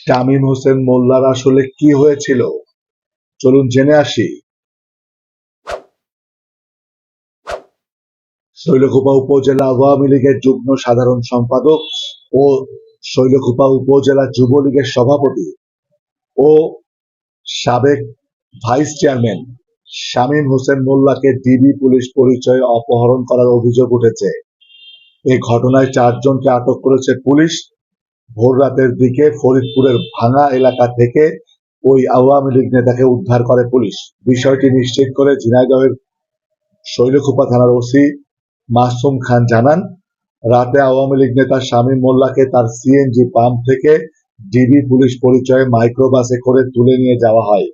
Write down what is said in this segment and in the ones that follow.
শামীম হোসেন মোল্লার আসলে কি হয়েছিল? চলুন জেনে আসি। শৈলকুপা উপজেলা আওয়ামী লীগের যুগ্ম সাধারণ সম্পাদক ও শৈলকুপা উপজেলা যুবলীগের সভাপতি ও সাবেক ভাইস চেয়ারম্যান শামীম হোসেন মোল্লাকে ডিবি পুলিশ পরিচয়ে অপহরণ করার অভিযোগ উঠেছে। এই ঘটনায় চারজনকে আটক করেছে পুলিশ ভোর রাতের দিকে ফরিদপুরের ভাঙা এলাকা থেকে ওই আওয়ামী লীগ নেতাকে উদ্ধার করে পুলিশ। বিষয়টি নিশ্চিত করে ঝিনাইদহের শৈলকুপা থানার ওসি মাসুম খান জানান, রাতে আওয়ামী লীগ নেতা শামীম মোল্লাকে তার সিএনজি পাম্প থেকে ডিবি পুলিশ পরিচয়ে মাইক্রোবাসে করে তুলে নিয়ে যাওয়া হয়।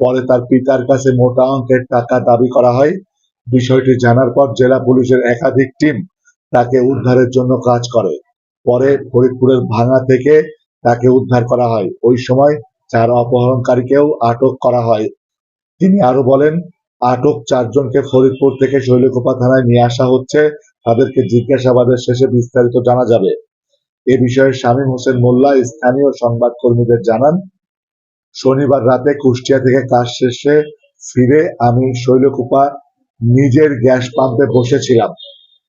পরে তার পিতার কাছে মোটা অঙ্কের টাকা দাবি করা হয়। বিষয়টি জানার পর জেলা পুলিশের একাধিক টিম তাকে উদ্ধারের জন্য কাজ করে। পরে ফরিদপুরের ভাঙা থেকে তাকে উদ্ধার করা হয়। ওই সময় চার অপহরণকারীকেও আটক করা হয়। তিনি আরও বলেন, আটক চারজনকে ফরিদপুর থেকে শৈলকোপা থানায় নিয়ে আসা হচ্ছে। তাদেরকে জিজ্ঞাসাবাদের শেষে বিস্তারিত জানা যাবে। এ বিষয়ে শামীম হোসেন মোল্লা স্থানীয় সংবাদ কর্মীদের জানান, শনিবার রাতে কুষ্টিয়া থেকে কাজ শেষে ফিরে আমি শৈলকুপা নিজের গ্যাস পাম্পে বসেছিলাম।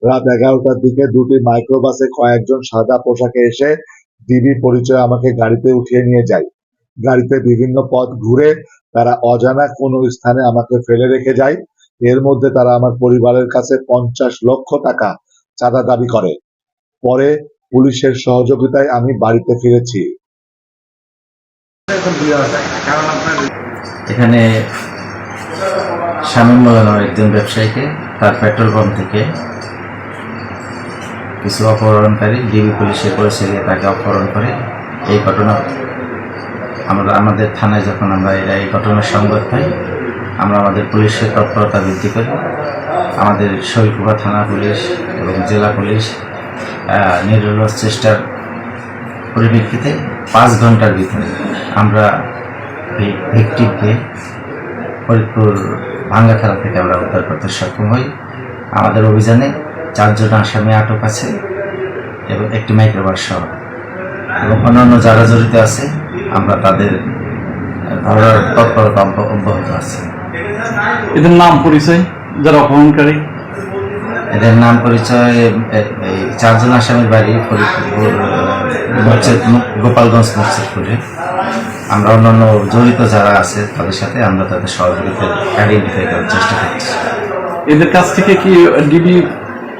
রাত এগারোটার দিকে দুটি মাইক্রোবাসে কয়েকজন সাদা পোশাকে এসে ডিবি পরিচয় আমাকে গাড়িতে উঠিয়ে নিয়ে যায়। গাড়িতে বিভিন্ন পথ ঘুরে তারা অজানা কোনো স্থানে আমাকে ফেলে রেখে যায়। এর মধ্যে তারা আমার পরিবারের কাছে পঞ্চাশ লক্ষ টাকা চাঁদা দাবি করে। পরে পুলিশের সহযোগিতায় আমি বাড়িতে ফিরেছি। এখানে শামীম মোল্লা নামের একজন ব্যবসায়ীকে, তার পেট্রোল পাম্প থেকে কিছু অপহরণকারী ডিবি পুলিশে পরিচয় দিয়ে তাকে অপহরণ করে। এই ঘটনা আমরা আমাদের থানায় যখন আমরা এরা এই ঘটনার সংবাদ পাই আমরা আমাদের পুলিশের তৎপরতা বৃদ্ধি করি। আমাদের শৈলকুপা থানা পুলিশ এবং জেলা পুলিশ আহ, নিরলস চেষ্টার পরিপ্রেক্ষিতে পাঁচ ঘণ্টার ভিতরে আমরা ভিক্টিমকে ফরিদপুর ভাঙ্গা থানা থেকে আমরা উদ্ধার করতে সক্ষম হই। আমাদের অভিযানে চারজন আসামি আটক আছে এবং একটি মাইক্রোবাস সহ। এবং অন্যান্য যারা জড়িত আছে আমরা তাদের ধরার তৎপরতা অব্য- অব্যাহত আছে। এদের নাম পরিচয় যারা অপহরণকারী? এদের নাম পরিচয় এই চারজন আসামির বাড়ি ফরিদপুর গোপালগঞ্জ মসজিদপুরে আমরা অন্যান্য জড়িত যারা আছে তাদের সাথে আমরা তাদের সহযোগিতা আইডেন্টিফাই করার চেষ্টা করছি। এদের কাছ থেকে কি ডিবি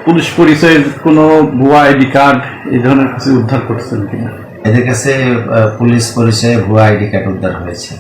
পুলিশ পরিচয়ের কোনো ভুয়া আইডি কার্ড, এই ধরনের কিছু উদ্ধার করছেন কিনা? এদের কাছে পুলিশ পরিচয়ে ভুয়া আইডি কার্ড উদ্ধার হয়েছে।